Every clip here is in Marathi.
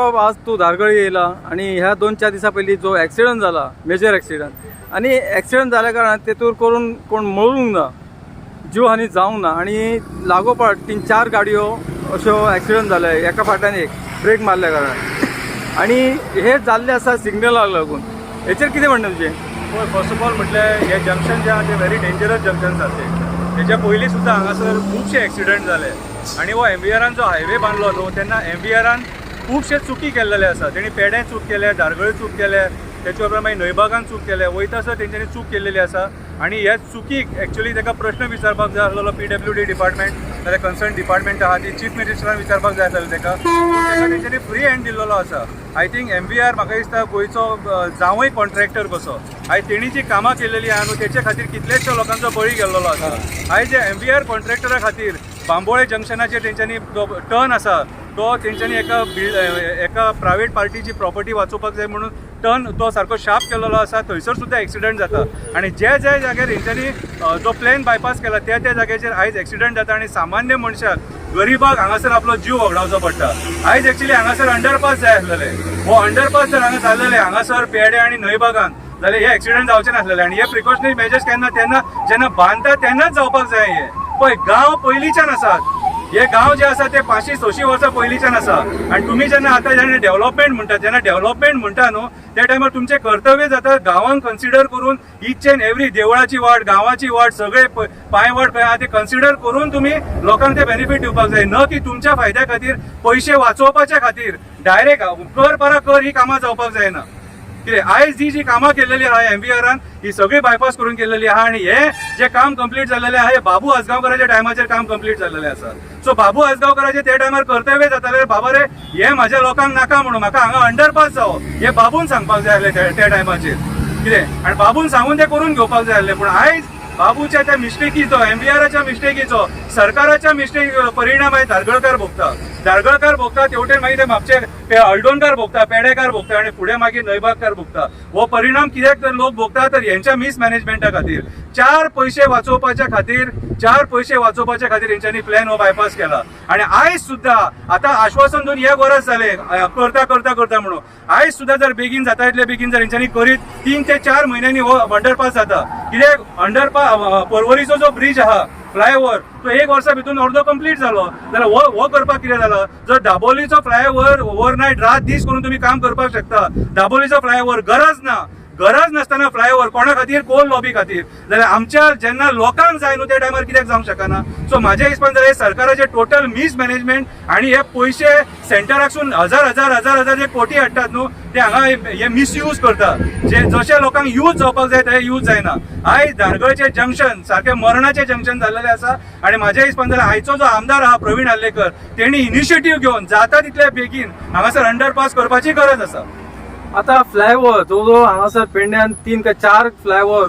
अरे आज तू धारगळी येयला आणि ह्या दोन चार दिसा पयलीं जो ॲक्सिडंट जाला मेजर ॲक्सिडंट आणि ॲक्सिडंट जाल्या कारणान तेतूर करून कोण मरूंक ना जीव हानी जावंक ना. आणि लागोपाठ तीन चार गाडयो अश्यो ॲक्सिडंट जाले एका फाटल्यान एक ब्रेक मारल्या कारणान आणि हे जाल्ले आसा सिग्नलाक लागून. हेचेर कितें म्हणणें तुजें पळय फर्स्ट ऑफ ऑल म्हटल्यार हे जंक्शन जे आसा ते व्हेरी डेंजरस जंक्शन आसा ते तेच्या पयलीं सुद्दां हांगासर खुबशे एक्सिडंट जाले आनी हो एम व्ही आरान जो हायवे बांदलो न्हू तेन्ना एम व्ही आरान खुबशे चुकी केल्लेले आसा तेणी पेड्यां चूक केल्या धारगळे चूक केल्या त्याच्या उपरांत मागीर न्हयबागान चूक केले वयतासर तेंच्यांनी चूक केल्लेली आसा आनी ह्या चुकीक एक्चुअली ताका प्रश्न विचारपाक जाय आसलेलो पी डब्ल्यू डी डिपार्टमेंट जाल्यार कन्सर्न डिपार्टमेंट आहा ती चीफ मिनिस्टरान विचारपाक जाय आसलेलें ताका ताका तेंच्यांनी फ्री हँड दिल्लो आसा I think M V R म्हाका दिसता गोंयचो जावंय कॉन्ट्रॅक्टर कसो. आयज तेणी जी कामां केलेली आहा न्हू तेच्या खातीर कितलेशे लोकांचो बळी गेल्लो आसा आयज जे एम व्ही आर कॉन्ट्रॅक्टरा खातीर बांबोळे जंक्शनाचेर तेंच्यांनी जो टर्न आसा तो तेंच्यांनी एका बिल्ड एका प्रायवेट पार्टीची प्रॉपर्टी वाचोवपाक जाय म्हणून टर्न तो सारको शार्प केलेलो आसा थंयसर सुद्दां एक्सिडंट जाता. आनी जे जे जाग्यार हेंच्यांनी जो प्लेन बायपास केला त्या त्या जाग्याचेर आयज एक्सिडंट जाता आनी सामान्य मनशाक गरिबाक हांगासर आपलो जीव वगडावचो पडटा. आयज एक्चुली हांगासर अंडरपास जाय आसलेले. हो अंडरपास जर हांगा जाल्लेले हांगासर पेडे आनी न्हयबागान जाल्यार हे एक्सिडंट जावचे नासलेले. आनी हे प्रिकॉशनरी मेजर्स केन्ना तेन्ना जेन्ना बांदता तेन्नाच जावपाक जाय हे. पळय गांव पयलींच्यान आसात. हे गांव जे आसा ते पांचशी सशी वर्सां पयलींच्यान आसा आनी तुमी जेन्ना आतां जेन्ना डेव्हलपमेंट म्हणटा जेन्ना डेव्हलपमेंट म्हणटा न्हू त्या टायमार तुमचें कर्तव्य जाता गांवांक कन्सिडर करून इच एन एवरी देवळाची वाट गांवाची वाट सगळे प- पांय खंय आहा ते कन्सिडर करून तुमी लोकांक ते बेनिफीट दिवपाक जाय न की तुमच्या फायद्या खातीर पयशे वाचोवपाच्या खातीर. डायरेक्ट कर परा कर ही कामां जावपाक जायना कितें आयज जी जी कामां केलेली आहा एम आरान ही सगळी बायपास करून केलेली आहा आणि हे जे काम कंप्लीट झालेले आहे हे बाबू आसगांवकराच्या टायमाचेर काम कंप्लीट झालेले आसा सो बाबू आसगांवकराचे त्या टायमार कर्तव्य जाताले बाबा रे हे म्हाज्या लोकांक नाका म्हणून म्हाका हांगा अंडरपास जावो हे बाबून सांगपाक जाय आसलें त्या- टायमाचेर कितें आनी बाबून सांगून ते करून घेवपाक जाय आसलें पूण आयज बाबूच्या त्या मिस्टेकीचो एमबीआरच्या मिस्टेकीचो सरकाराच्या मिस्टेकीचो परिणाम आहे धारगळकार भोगता. धारगळकार भोगता तेवटेन मागीर ते म्हापशे पे- हळदोणकार भोगता पेडेकार भोगता आनी फुडें मागीर नयबागकार भोगता. हो परिणाम कित्याक तर लोक भोगता तर हेंच्या मिसमॅनेजमेंटा खातीर. चार पयशे वाचोवपाच्या खातीर चार पयशे वाचोवपाच्या खातीर हेंच्यांनी प्लॅन हो बायपास केला. आनी आयज सुद्दां आतां आश्वासन दोन एक वर्स जालें करता करता करता म्हणून. आयज सुद्दां जर बेगीन जाता इतले बेगीन जर हेंच्यांनी करीत तीन ते चार म्हयन्यांनी हो अंडरपास जाता. कित्याक अंडरपास पर्वरीचो जो ब्रिज आहा फ्लायओव्हर. तो एक वर्सा भितून अर्दो कंप्लीट जालो जाल्यार हो हो करपाक कितें जालां जर दाबोलीचो फ्लायओव्हर ओवरनायट रात दीस करून तुमी काम करपाक शकता. दाबोलीचो फ्लायओव्हर गरज ना. गरज नासतना फ्लायओव्हर कोणा खातीर कोल लॉबी खातीर? जाल्यार आमच्या जेन्ना लोकांक जाय न्हू त्या टायमार कित्याक जावंक शकना? सो म्हाज्या हिसपान जाल्यार सरकाराचे टोटल मिसमॅनेजमेंट आनी हे पयशे सेंटराकसून हजार हजार हजार हजार जे कोटी हाडटात न्हू ते हांगा हे- मिसयूज करता जे जशे लोकांक यूज जावपाक जाय ते यूज जायना. आयज धारगळचे जंक्शन सारखे मरणाचे जंक्शन जाल्लेले आसा. आनी म्हाज्या हिसपान जाल्यार आयचो जो आमदार आहा प्रवीण आल्लेकर तेणी इनिशिएटीव घेवन जाता तितले बेगीन हांगासर अंडरपास करपाची गरज आसा. आता फ्लायओव्हर जो जो हांगासर पेडण्यान तीन काय चार फ्लायओव्हर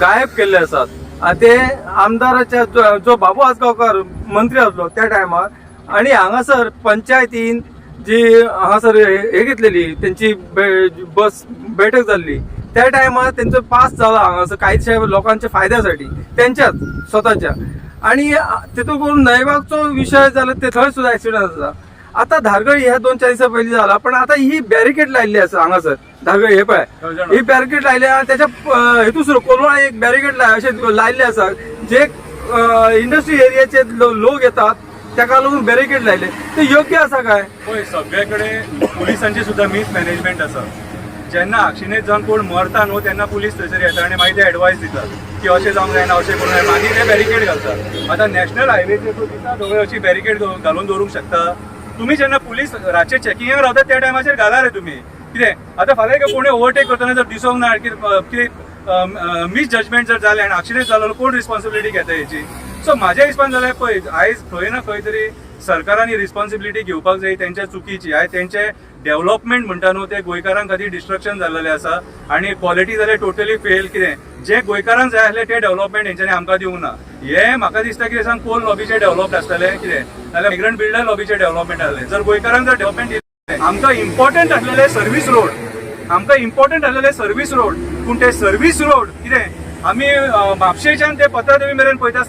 गायब केल्ले आसात. आनी ते आमदाराच्या जो- जो बाबू आसगांवकर मंत्री आसलो त्या टायमार आणि हांगासर पंचायतीन जी हांगासर हे घेतलेली त्यांची बस बैठक जाल्ली त्या टायमार त्यांचं पास झाला हांगासर काहीशा लोकांच्या फायद्यासाठी त्यांच्याच स्वतःच्या. आणि तितून करून नयबागचो विषय जाल्यार ते थंय सुद्धा ऍक्सिडेंट आसा आता धारगळी ह्या दोन चार दिसा पयलीं जाला पण आता ही बॅरिकेड लायल्ली आसा हांगासर धारगळी हे पळय ही बॅरिकेड लायली त्याच्या अं, हेतूसर कोलवा एक बॅरिकेड लाय अशे लायल्ले आसा जे इंडस्ट्री एरियाचे लोक येतात ताका लागून बॅरिकेड लायले ते योग्य आसा काय? पळय सगळे कडेन पुलिसांची सुद्दां मिसमॅनेजमेंट आसा जेन्ना आक्षिणेत जावन कोण मरता न्हू तेन्ना पुलीस थंयसर येता आनी मागीर ते एडवायस दितात की अशें जावंक जायना अशें करूं जाय मागीर ते बॅरिकेड घालतात. आतां नॅशनल हायवेचेर तूं दिसा ढवळे अशी बॅरिकेड घालून दवरूंक शकता. तुमी जेन्ना पुलीस रातचे चॅकिंगाक रावता त्या टायमाचेर घाला रे तुमी कितें आतां फाल्यां एक कोणी ओवरटेक करतना जर दिसोंक ना की कितें मिस जजमेंट जर जालें आनी एक्सिडेंट जालो कोण रिस्पॉन्सिबिलिटी घेता हेची सो म्हाज्या हिसपान जाल्यार पळय आयज खंय ना खंय तरी सरकारांनी रिस्पॉन्सिबिलिटी घेवपाक जाय तेंच्या चुकीची आयज तेंचे डेव्हलपमेंट म्हणटा न्हू ते गोंयकारां खातीर डिस्ट्रक्शन जाल्लेलें आसा. आनी क्वॉलिटी जाल्यार टोटली फेल कितें? जे गोंयकारांक जाय आसलें ते डेव्हलपमेंट हेंच्यांनी आमकां दिवंक ना. हे म्हाका दिसता कितें सांग कोल लॉबीचे डेव्हलप आसतलें कितें? नाल्यार मिग्रंट बिल्डर लॉबीचे डेव्हलपमेंट आसलें. जर गोंयकारांक जर डेव्हलपमेंट आमकां इम्पॉर्टंट आसलेले सर्वीस रोड आमकां इम्पॉर्टंट आसलेले सर्वीस रोड पूण ते सर्वीस रोड कितें? आमी म्हापशेच्यान ते पत्रादेवी मेरेन पळयता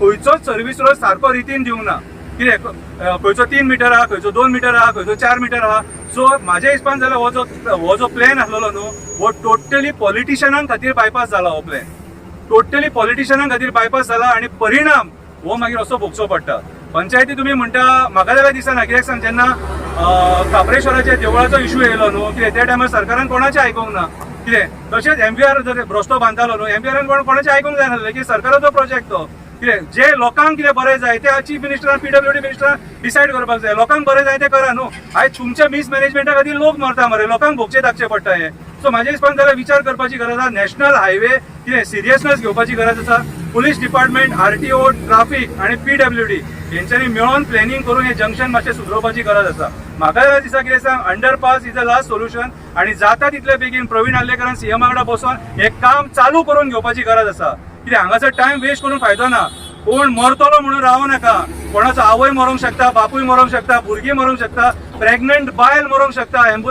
खंयचोच सर्वीस रोड सारको रितीन दिवंक ना. कितें खंयचो तीन मिटर आहा खंयचो दोन मिटर आहा खंयचो चार मिटर आहा. सो म्हाज्या हिसपान जाल्यार हो जो हो जो प्लॅन आसलेलो न्हू हो टोटली पॉलिटिशनां खातीर बायपास जाला हो प्लॅन टोटली पॉलिटिशनां खातीर बायपास जाला आनी परिणाम हो मागीर असो भोगचो पडटा. पंचायती तुमी म्हणटा म्हाका जाल्यार दिसना कित्याक सांग जेन्ना अ, देवळाचो इशू येयलो न्हू कितें त्या टायमार सरकारान कोणाचें आयकूंक ना? कितें तशेंच एमपीआर जर रस्तो बांदतालो न्हू एमपीआरान कोण कोणाचें आयकूंक जायनासलें की सरकाराचो प्रोजेक्ट तो. कितें जे लोकांक कितें बरें जाय ते चीफ मिनिस्टरान पीडब्ल्यूडी मिनिस्टरान डिसायड करपाक जाय. लोकांक बरें जाय ते करा न्हू. आयज तुमच्या मिसमॅनेजमेंटा खातीर लोक मरता मरे लोकांक भोगचें धाकचे पडटा हें. सो म्हाज्या हिसपान जाल्यार विचार करपाची गरज आसा. नॅशनल हायवे कितें सिरियसनेस घेवपाची गरज आसा? पुलीस डिपार्टमेंट आरटीओ ट्राफीक आनी पीडब्ल्यूडी हेंच्यांनी मेळोन प्लॅनिंग करून हें जंक्शन मातशें सुदरोवपाची गरज आसा. म्हाका जाल्यार कितें सांग? Underpass is the last solution आनी जाता तितले बेगीन प्रवीण आल्लेकरान सीएमा वांगडा बसोन हें काम चालू करून घेवपाची गरज आसा. कित्याक हांगासर टायम वेस्ट करून फायदो ना. कोण मरतलो म्हणून रावू नाका. कोणाचो आवय मरूंक शकता बापूय मरूंक शकता भुरगीं मरूंक शकता प्रेग्नंट बायल मरूंक शकता एम्बुलन्स